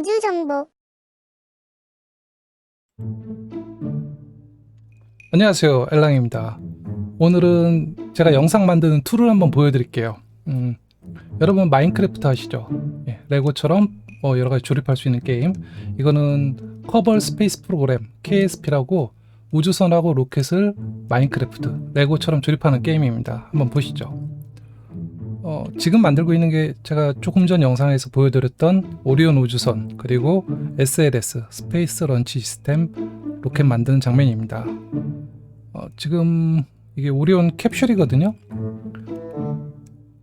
엘랑의 우주 정보. 안녕하세요 엘랑입니다. 오늘은 제가 영상 만드는 툴을 한번 보여드릴게요. 음, 여러분 마인크래프트 아시죠? 예, 레고처럼 뭐 여러가지 조립할 수 있는 게임. 이거는 커벌 스페이스 프로그램 KSP라고 우주선하고 로켓을 마인크래프트 레고처럼 조립하는 게임입니다. 한번 보시죠 어, 지금 만들고 있는 게 제가 조금 전 영상에서 보여드렸던 오리온 우주선 그리고 SLS 스페이스 런치 시스템 로켓 만드는 장면입니다 어, 지금 이게 오리온 캡슐이거든요.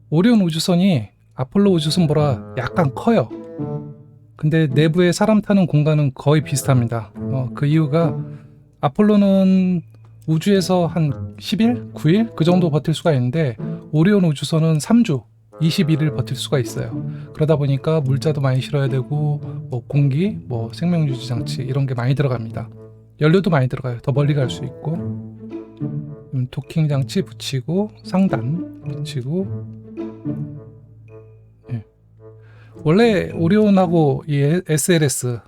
오리온 우주선이 아폴로 우주선보다 약간 커요. 근데 내부에 사람 타는 공간은 거의 비슷합니다. 어, 그 이유가 아폴로는 우주에서 한 10일, 9일 그 정도 버틸 수가 있는데 오리온 우주선은 3주, 21일 버틸 수가 있어요. 그러다 보니까 물자도 많이 실어야 되고 뭐 공기, 뭐 생명 유지 장치 이런 게 많이 들어갑니다. 연료도 많이 들어가요. 더 멀리 갈 수 있고 음, 도킹 장치 붙이고 상단 붙이고 예. 원래 오리온하고 이 SLS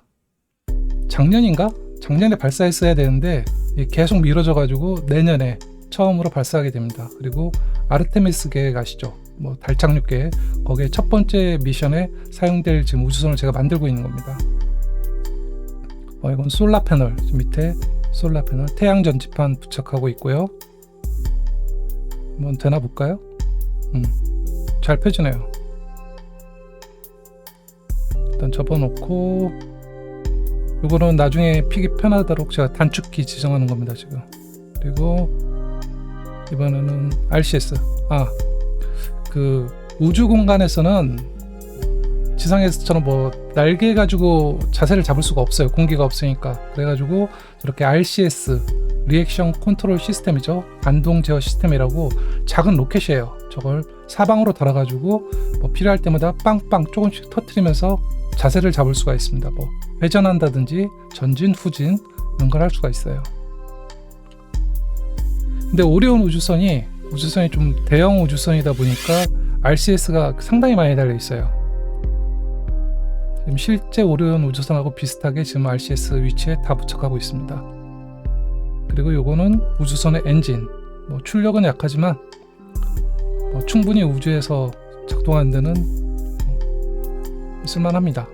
작년인가 작년에 발사했어야 되는데 계속 미뤄져 가지고 내년에 처음으로 발사하게 됩니다. 그리고 아르테미스 계획 아시죠? 뭐 달 착륙 계획 거기에 첫 번째 미션에 사용될 지금 우주선을 제가 만들고 있는 겁니다. 어, 이건 솔라 패널 밑에 솔라 패널 태양 전지판 부착하고 있고요. 한번 되나 볼까요? 음, 잘 펴지네요. 일단 접어놓고 이거는 나중에 피기 편하도록 제가 단축키 지정하는 겁니다 지금. 그리고 이번에는 RCS. 아, 그 우주 공간에서는 지상에서처럼 뭐 날개 가지고 자세를 잡을 수가 없어요. 공기가 없으니까. 그래가지고 저렇게 RCS 리액션 컨트롤 시스템이죠. 반동 제어 시스템이라고 작은 로켓이에요. 저걸 사방으로 달아가지고 뭐 필요할 때마다 빵빵 조금씩 터트리면서 자세를 잡을 수가 있습니다. 뭐 회전한다든지 전진, 후진 이런 걸 할 수가 있어요. 근데 오리온 우주선이 우주선이 좀 대형 우주선이다 보니까 RCS가 상당히 많이 달려 있어요. 지금 실제 오리온 우주선하고 비슷하게 지금 RCS 위치에 다 부착하고 있습니다. 그리고 요거는 우주선의 엔진. 뭐 출력은 약하지만 뭐 충분히 우주에서 작동하는 데는 뭐 쓸만합니다.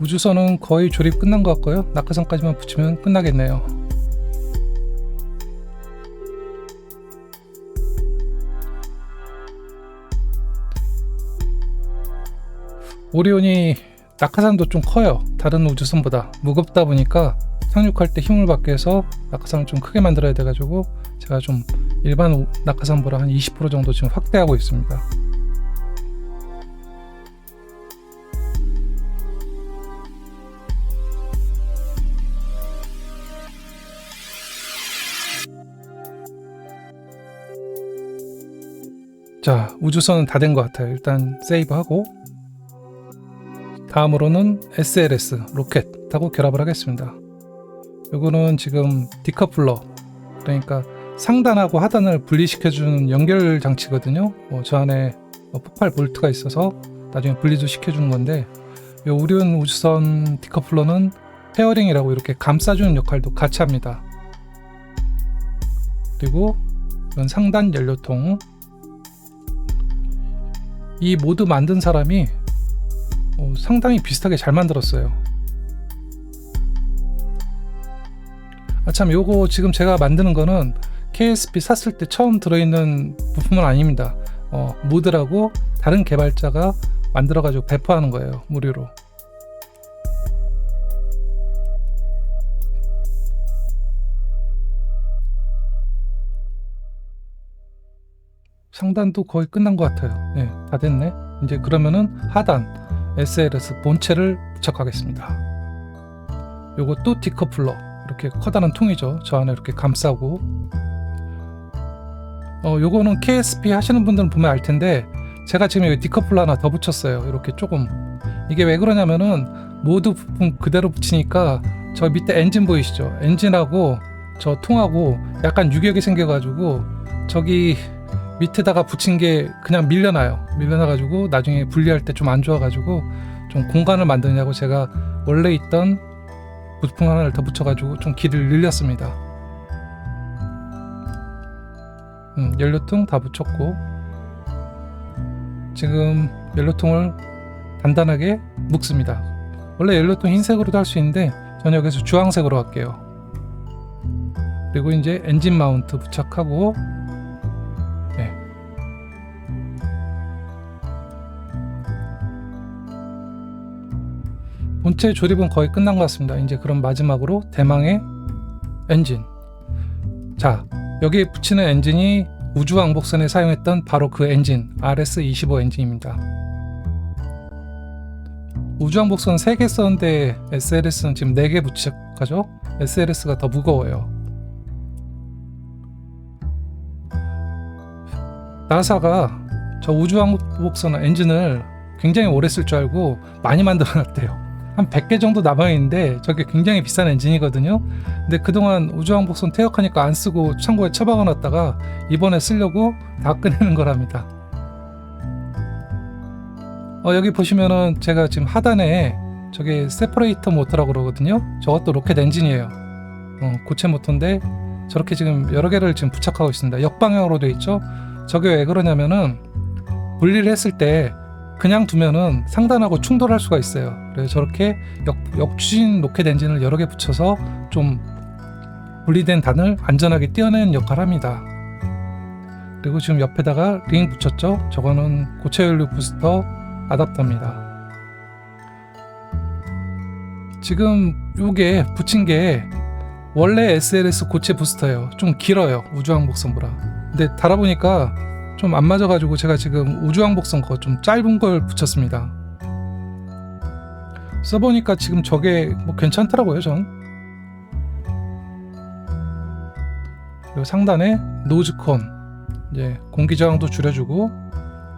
우주선은 거의 조립 끝난 것 같고요. 낙하산까지만 붙이면 끝나겠네요. 오리온이 낙하산도 좀 커요. 다른 우주선보다 무겁다 보니까 착륙할 때 힘을 받게 해서 낙하산을 좀 크게 만들어야 돼가지고 제가 좀 일반 우- 낙하산보다 한 20% 정도 지금 확대하고 있습니다. 자, 우주선은 다 된 것 같아요. 일단 세이브하고 다음으로는 SLS 로켓하고 결합을 하겠습니다. 요거는 지금 디커플러 그러니까 상단하고 하단을 분리시켜주는 연결 장치거든요. 뭐 저 안에 뭐 폭발 볼트가 있어서 나중에 분리도 시켜주는 건데 요 우리온 우주선 디커플러는 페어링이라고 이렇게 감싸주는 역할도 같이 합니다. 그리고 이건 상단 연료통 이 모드 만든 사람이 어, 상당히 비슷하게 잘 만들었어요. 아참 요거 지금 제가 만드는 거는 KSP 샀을 때 처음 들어있는 부품은 아닙니다. 어, 모드라고 다른 개발자가 만들어가지고 배포하는 거예요 무료로. 상단도 거의 끝난 것 같아요. 예, 다 됐네. 이제 그러면은 하단 SLS 본체를 부착하겠습니다. 요것도 디커플러 이렇게 커다란 통이죠. 저 안에 이렇게 감싸고 어 요거는 KSP 하시는 분들은 보면 알 텐데 제가 지금 여기 디커플러 하나 더 붙였어요. 이렇게 조금 이게 왜 그러냐면은 모두 부품 그대로 붙이니까 저 밑에 엔진 보이시죠? 엔진하고 저 통하고 약간 유격이 생겨가지고 저기 밑에다가 붙인 게 그냥 밀려나요. 밀려나가지고 나중에 분리할 때 좀 안 좋아가지고 좀 공간을 만드냐고 제가 원래 있던 부품 하나를 더 붙여가지고 좀 길을 늘렸습니다. 음, 연료통 다 붙였고 지금 연료통을 단단하게 묶습니다. 원래 연료통 흰색으로도 할 수 있는데 저는 여기서 주황색으로 할게요. 그리고 이제 엔진 마운트 부착하고 본체 조립은 거의 끝난 것 같습니다. 이제 그럼 마지막으로 대망의 엔진. 자, 여기에 붙이는 엔진이 우주왕복선에 사용했던 바로 그 엔진 RS-25 엔진입니다. 우주왕복선 3개 썼는데 SLS는 지금 4개 부착하죠? SLS가 더 무거워요. 나사가 저 우주왕복선 엔진을 굉장히 오래 쓸 줄 알고 많이 만들어 놨대요. 한 100개 정도 남아있는데 저게 굉장히 비싼 엔진이거든요. 근데 그동안 우주왕복선 퇴역하니까 안 쓰고 창고에 처박아 놨다가 이번에 쓰려고 다 꺼내는 거랍니다. 어, 여기 보시면은 제가 지금 하단에 저게 세퍼레이터 모터라고 그러거든요. 저것도 로켓 엔진이에요. 어, 고체 모터인데 저렇게 지금 여러 개를 지금 부착하고 있습니다. 역방향으로 돼 있죠. 저게 왜 그러냐면은 분리를 했을 때 그냥 두면은 상단하고 충돌할 수가 있어요. 그래서 저렇게 역, 역추진 로켓 엔진을 여러 개 붙여서 좀 분리된 단을 안전하게 떼어내는 역할을 합니다. 그리고 지금 옆에다가 링 붙였죠. 저거는 고체 연료 부스터 아답터입니다. 지금 요게 붙인 게 원래 SLS 고체 부스터예요. 좀 길어요. 우주왕복선보다. 근데 달아보니까 좀 안 맞아가지고 제가 지금 우주왕복선 거 좀 짧은 걸 붙였습니다. 써보니까 지금 저게 뭐 괜찮더라고요, 전. 그리고 상단에 노즈콘, 이제 공기 저항도 줄여주고,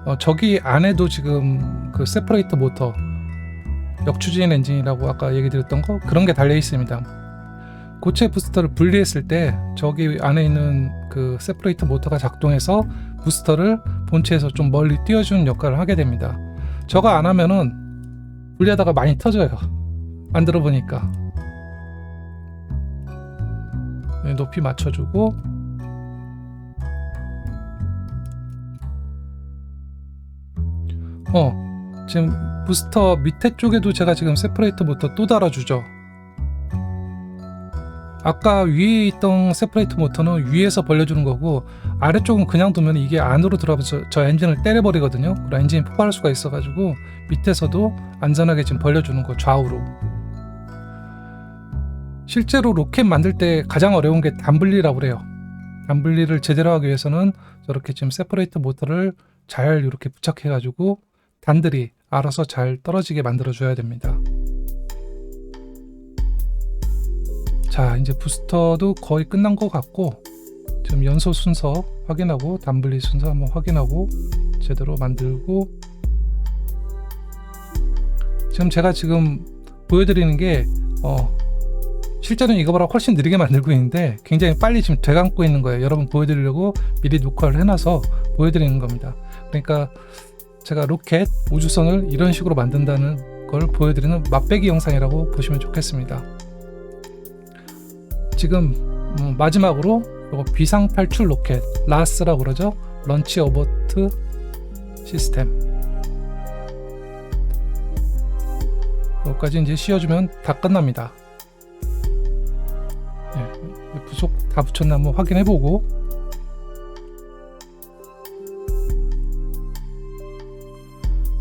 어, 저기 안에도 지금 그 세퍼레이터 모터, 역추진 엔진이라고 아까 얘기 드렸던 거 그런 게 달려 있습니다. 고체 부스터를 분리했을 때 저기 안에 있는 그 세퍼레이터 모터가 작동해서 부스터를 본체에서 좀 멀리 띄워주는 역할을 하게 됩니다. 저거 안 하면은 분리하다가 많이 터져요. 만들어 보니까 네, 높이 맞춰주고 어 지금 부스터 밑에 쪽에도 제가 지금 세퍼레이터 모터 또 달아주죠. 아까 위에 있던 세퍼레이터 모터는 위에서 벌려주는 거고 아래쪽은 그냥 두면 이게 안으로 들어가면서 저 엔진을 때려버리거든요. 그럼 엔진이 폭발할 수가 있어가지고 밑에서도 안전하게 지금 벌려주는 거 좌우로. 실제로 로켓 만들 때 가장 어려운 게 단분리라고 그래요. 단분리를 제대로 하기 위해서는 저렇게 지금 세퍼레이터 모터를 잘 이렇게 부착해가지고 단들이 알아서 잘 떨어지게 만들어 줘야 됩니다. 자 이제 부스터도 거의 끝난 것 같고 지금 연소 순서 확인하고 단분리 순서 한번 확인하고 제대로 만들고. 지금 제가 지금 보여드리는 게 어, 실제로는 이거보다 훨씬 느리게 만들고 있는데 굉장히 빨리 지금 되감고 있는 거예요. 여러분 보여드리려고 미리 녹화를 해놔서 보여드리는 겁니다. 그러니까 제가 로켓 우주선을 이런 식으로 만든다는 걸 보여드리는 맛배기 영상이라고 보시면 좋겠습니다 지금 음, 마지막으로 이거 비상 탈출 로켓 라스라고 그러죠? 런치 어버트 시스템. 여기까지 이제 씌워주면 다 끝납니다. 예, 부속 다 붙였나 한번 확인해보고.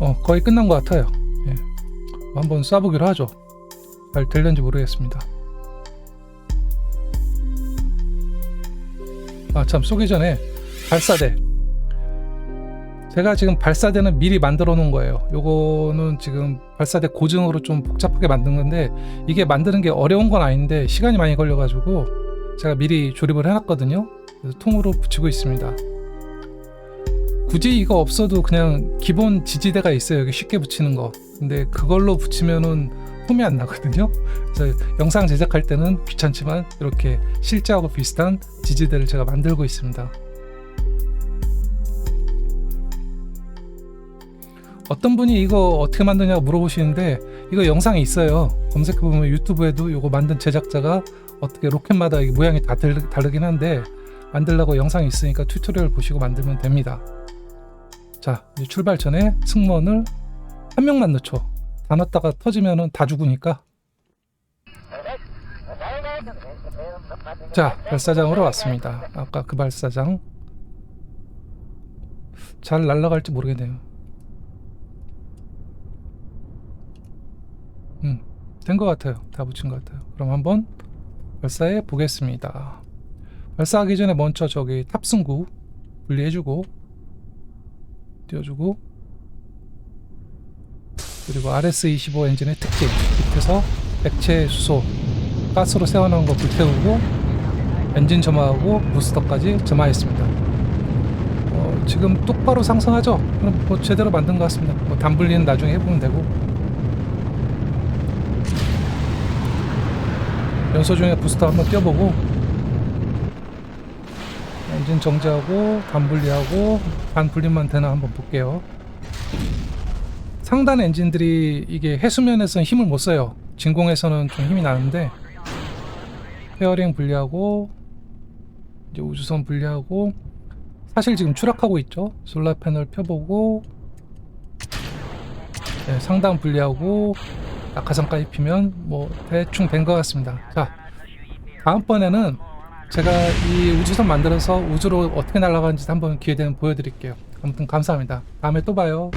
어 거의 끝난 것 같아요. 예. 한번 쏴보기로 하죠. 잘 될는지 모르겠습니다 아참 쏘기 전에 발사대. 제가 지금 발사대는 미리 만들어 놓은 거예요. 요거는 지금 발사대 고증으로 좀 복잡하게 만든 건데 이게 만드는 게 어려운 건 아닌데 시간이 많이 걸려 가지고 제가 미리 조립을 해놨거든요. 그래서 통으로 붙이고 있습니다. 굳이 이거 없어도 그냥 기본 지지대가 있어요. 여기 쉽게 붙이는 거. 근데 그걸로 붙이면은 폼이 안 나거든요. 그래서 영상 제작할 때는 귀찮지만 이렇게 실제하고 비슷한 지지대를 제가 만들고 있습니다. 어떤 분이 이거 어떻게 만드냐고 물어보시는데 이거 영상이 있어요. 검색해보면 유튜브에도 이거 만든 제작자가 어떻게 로켓마다 모양이 다 다르, 다르긴 한데 만들라고 영상이 있으니까 튜토리얼 보시고 만들면 됩니다. 자, 이제 출발 전에 승무원을 한 명만 넣죠. 다 넣었다가 터지면은 다 죽으니까. 자, 발사장으로 왔습니다. 아까 그 발사장. 잘 날아갈지 모르겠네요. 음, 된 것 같아요. 다 붙인 것 같아요. 그럼 한번 발사해 보겠습니다. 발사하기 전에 먼저 저기 탑승구 분리해주고 띄워주고 그리고 RS25 엔진의 특징 밑에서 액체 수소 가스로 세워놓은 거 불태우고 엔진 점화하고 부스터까지 점화했습니다. 어, 지금 똑바로 상승하죠? 그럼 뭐 제대로 만든 것 같습니다. 뭐 단분리는 나중에 해보면 되고 연소 중에 부스터 한번 띄워보고 엔진 정지하고 단분리하고 반분리만 되나 한번 볼게요. 상단 엔진들이 이게 해수면에서는 힘을 못 써요. 진공에서는 좀 힘이 나는데 페어링 분리하고 이제 우주선 분리하고 사실 지금 추락하고 있죠. 솔라 패널 펴보고 네, 상단 분리하고 낙하산까지 피면 뭐 대충 된 것 같습니다. 자 다음번에는 제가 이 우주선 만들어서 우주로 어떻게 날아가는지 한번 기회 되면 보여드릴게요. 아무튼 감사합니다. 다음에 또 봐요.